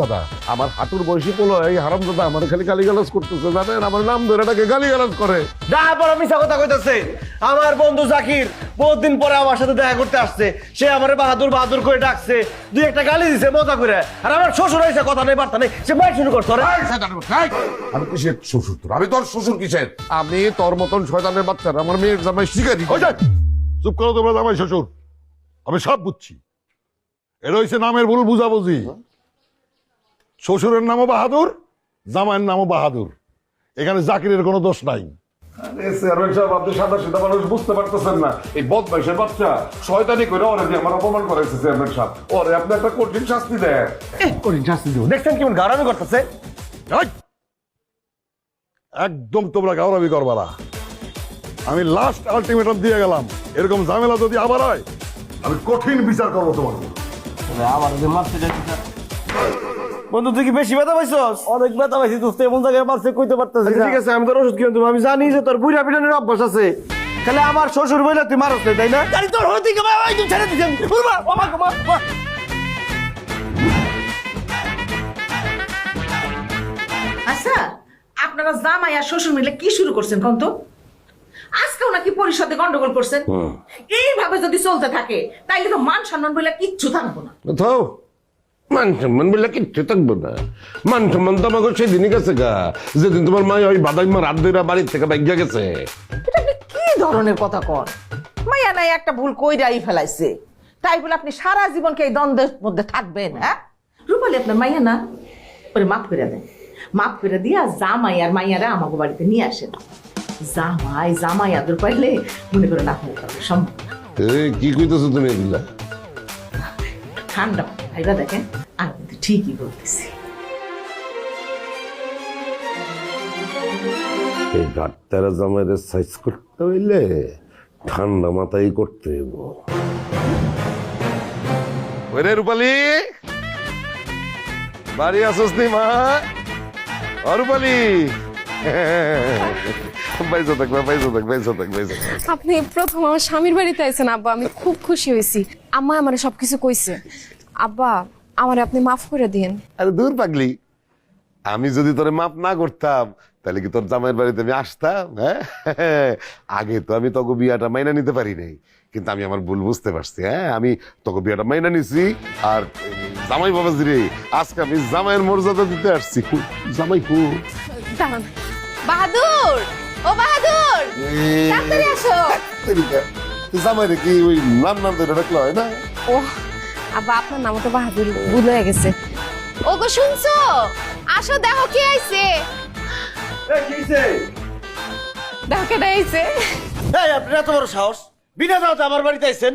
দাদা। আমার হাঁটুর বয়সী পোলো এই হারাম দাদা আমার খালি গালিগালাজ করতেছে জানেন? আমার নাম ধরে এটাকে গালিগালাজ করে। যা বড় মিশা কথা কইতাছে। আমার বন্ধু জাকির বহুত দিন পরে আমার সাথে দেখা করতে আসছে। সে আমারে বাহাদুর বাহাদুর করে ডাকছে। দুই একটা গালি দিছে মজা করে। আর আমার শ্বশুর হয়েছে কথা নেই বার্তা নেই। সে মাই শুরু করছে! আমি কিসের শ্বশুর তোর? আমি তোর শ্বশুর কিসের? আমি তোর মতন শয়তানের বাচ্চা আমার মেয়ের জামাই শিকারি। চুপ করো তোমরা জামাই শ্বশুর। আমি সব বুঝছি। এটা হচ্ছে নামের ভুল বুঝাবুঝি। শ্বশুরের নামও বাহাদুর জামাইয়ের নামও বাহাদুর। এখানে জাকিরের কোনো দোষ নাই। চেয়ারম্যান সাহেব আপনি সাদা সিধা মানুষ বুঝতে পারতেছেন না। এই বদমাইশের বাচ্চা শয়তানি করে ওরে দিয়ে আমার অপমান করাইছে চেয়ারম্যান সাহেব। ওরে আপনি একটা কঠিন শাস্তি দেন। করিন শাস্তি দিব। দেখছেন কেমন গারামি করতেছে? এই! একদম তোমরা গাওরাবি করবা না। আমি লাস্ট আলটিমেটাম দিয়ে গেলাম। এরকম ঝামেলা যদি আবার হয় আমি কঠিন বিচার করব তোমার মারতে বন্ধু তুই কি বেশি ব্যথা পাইছস? অনেক ব্যথা পাইছি তুই এমন জায়গায় মারছে কইতে পারতেছিস ঠিক আছে আমি তোর ওষুধ কিনে দেবো। আমি জানি যে তোর বুড়া পিটানোর অভ্যাস আছে। তাহলে আমার শ্বশুর বইলে তুই মারস না, তাই না? গাড়ি তোর হতে গেবে ওই তুই ছেড়ে দিছেন উরবা বাবা বাবা। আচ্ছা আপনারা জামাই আর শ্বশুর মিলে কি শুরু করছেন কোন তো? আজকেও নাকি পরিষদে গন্ডগোল করছেন। এইভাবে যদি চলতে থাকে তাইলে তো মান সম্মান বলে কিচ্ছু থাকব না। মান সম্মান বলে কিচ্ছু থাকব না? মান সম্মান তো আমাকে সেদিনই গেছে গা। যেদিন তোমার মা ওই বাদাই মা রাত দুইরা বাড়ির থেকে বাইক গেছে। এটা আপনি কি ধরনের কথা কন? মাইয়া নাই একটা ভুল কইরাই ফেলাইছে। তাই বলে আপনি সারা জীবনকে এই দ্বন্দ্বের মধ্যে থাকবেন হ্যাঁ? রূপালি আপনার মাইয়া না? ওরে মাফ করে দেন। মাফ করে দিয়া জামাই আর মাইয়ারা আমাকে বাড়িতে নিয়ে আসেন। জামাই জামাই আদর পাইলে মনে করেন আপনার সম্ভব কি কইতেছো তুমি এগুলা? ঠান্ডা ভাইবা দেখেন আমি কিন্তু ঠিকই বলতেছি। এই ডাক্তারের জামাইদের সাইজ করতে হইলে ঠান্ডা মাথায় করতে হইব। ওরে রূপালি! বাড়ি আসস মা? ও রূপালি! বাইজো থাকবে বাইজো থাক বাইজো থাক বাইজো আপনি প্রথম আমার স্বামীর বাড়িতে আইছেন আব্বা। আমি খুব খুশি হয়েছি। আম্মা আমার সবকিছু কইছে। আব্বা আমার আপনি মাফ করে দিন আরে দূর পাগলি। আমি যদি তোরে মাপ না করতাম তাহলে কি তোর জামাইয়ের বাড়িতে আমি আসতাম? হ্যাঁ? আগে তো আমি তোকে বিয়াটা মাইনা নিতে পারি নাই। কিন্তু আমি আমার ভুল বুঝতে পারছি হ্যাঁ? আমি তোকে বিয়াটা মাইনা নিছি আর জামাই বাবাজি রে আজকে আমি জামাইয়ের মর্যাদা দিতে আসছি। জামাই কু বাহাদুর! ও বাহাদুর! তাড়াতাড়ি আসো। জামাই রে কি ওই নাম নাম ধরে রাখল হয় না? ও আব্বা আপনার নাম তো বাহাদুর ভুল হয়ে গেছে। ও গো শুনছো? আসো দেখো কে আইছে? দেখো কে আইছে? এই আপনার এত বড় সাহস। বিনা আমার বাড়িতে আইছেন।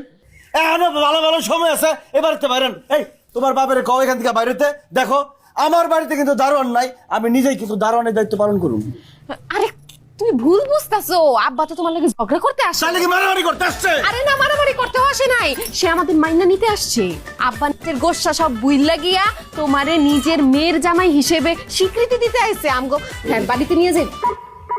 এখনও ভালো ভালো সময় আছে এবারে বাইরেন। এই তোমার বাপের কও এখান থেকে বাইরেতে? দেখো আমার বাড়িতে কিন্তু দারোয়ান নাই আমি নিজেই কিন্তু দারোয়ানের দায়িত্ব পালন করুন। আরে তুমি ভুল বুঝতাছো। আব্বা তো তোমার লাগে ঝগড়া করতে আসছে তাহলে কি মারামারি করতে আসছে। আরে না মারামারি করতে আসে নাই। সে আমাদের মাইনা নিতে আসছে। আব্বা নিজের গোসা সব বুইল্লা গিয়া তোমারে নিজের মেয়ের জামাই হিসেবে স্বীকৃতি দিতে আইছে। আমগো হ্যাঁ বাড়িতে নিয়ে যাই।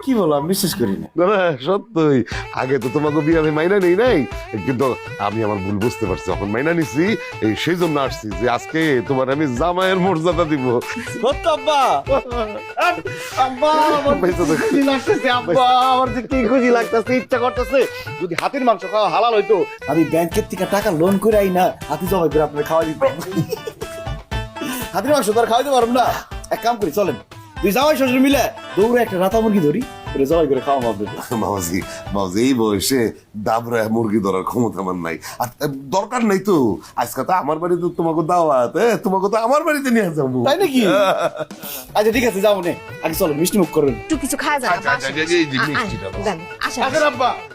কি বলো আমি বিশ্বাস করি না। না না সত্যই। আগে তো তোমাকে বিয়ে আমি মাইনা নেই নাই। কিন্তু আমি আমার ভুল বুঝতে পারছি। যখন মাইনা নিছি এই সেই জন্য আসছি যে আজকে তোমার আমি জামাইয়ের মর্যাদা দিব। সত্য আব্বা। আব্বা আমার খুশি লাগতেছে আব্বা। আমার যে কি খুশি লাগতেছে ইচ্ছা করতেছে যদি হাতির মাংস খাওয়া হালাল হইতো আমি ব্যাংকের থেকে টাকা লোন করে আই না হাতি জমা করে আপনার খাওয়া দিতাম। হাতির মাংস তো আর খাওয়াইতে পারব না। এক কাম করি চলেন। তুই যাওয়াই শ্বশুর মিলে দৌড়ে একটা রাতা মুরগি ধরি। ওরে জবাই করে খাওয়া হবে মামাজি মামাজি এই বয়সে দাবরা মুরগি ধরার ক্ষমতা আমার নাই। আর দরকার নাই তো। আজকে তো আমার বাড়িতে তোমাকে দাওয়াত তোমাকে তো আমার বাড়িতে নিয়ে যাব। তাই নাকি? আচ্ছা ঠিক আছে যাব নে। আগে চলো মিষ্টি মুখ করুন একটু কিছু খাওয়া যায় আচ্ছা, আচ্ছা, আচ্ছা আচ্ছা আচ্ছা আচ্ছা আচ্ছা আচ্ছা আচ্ছা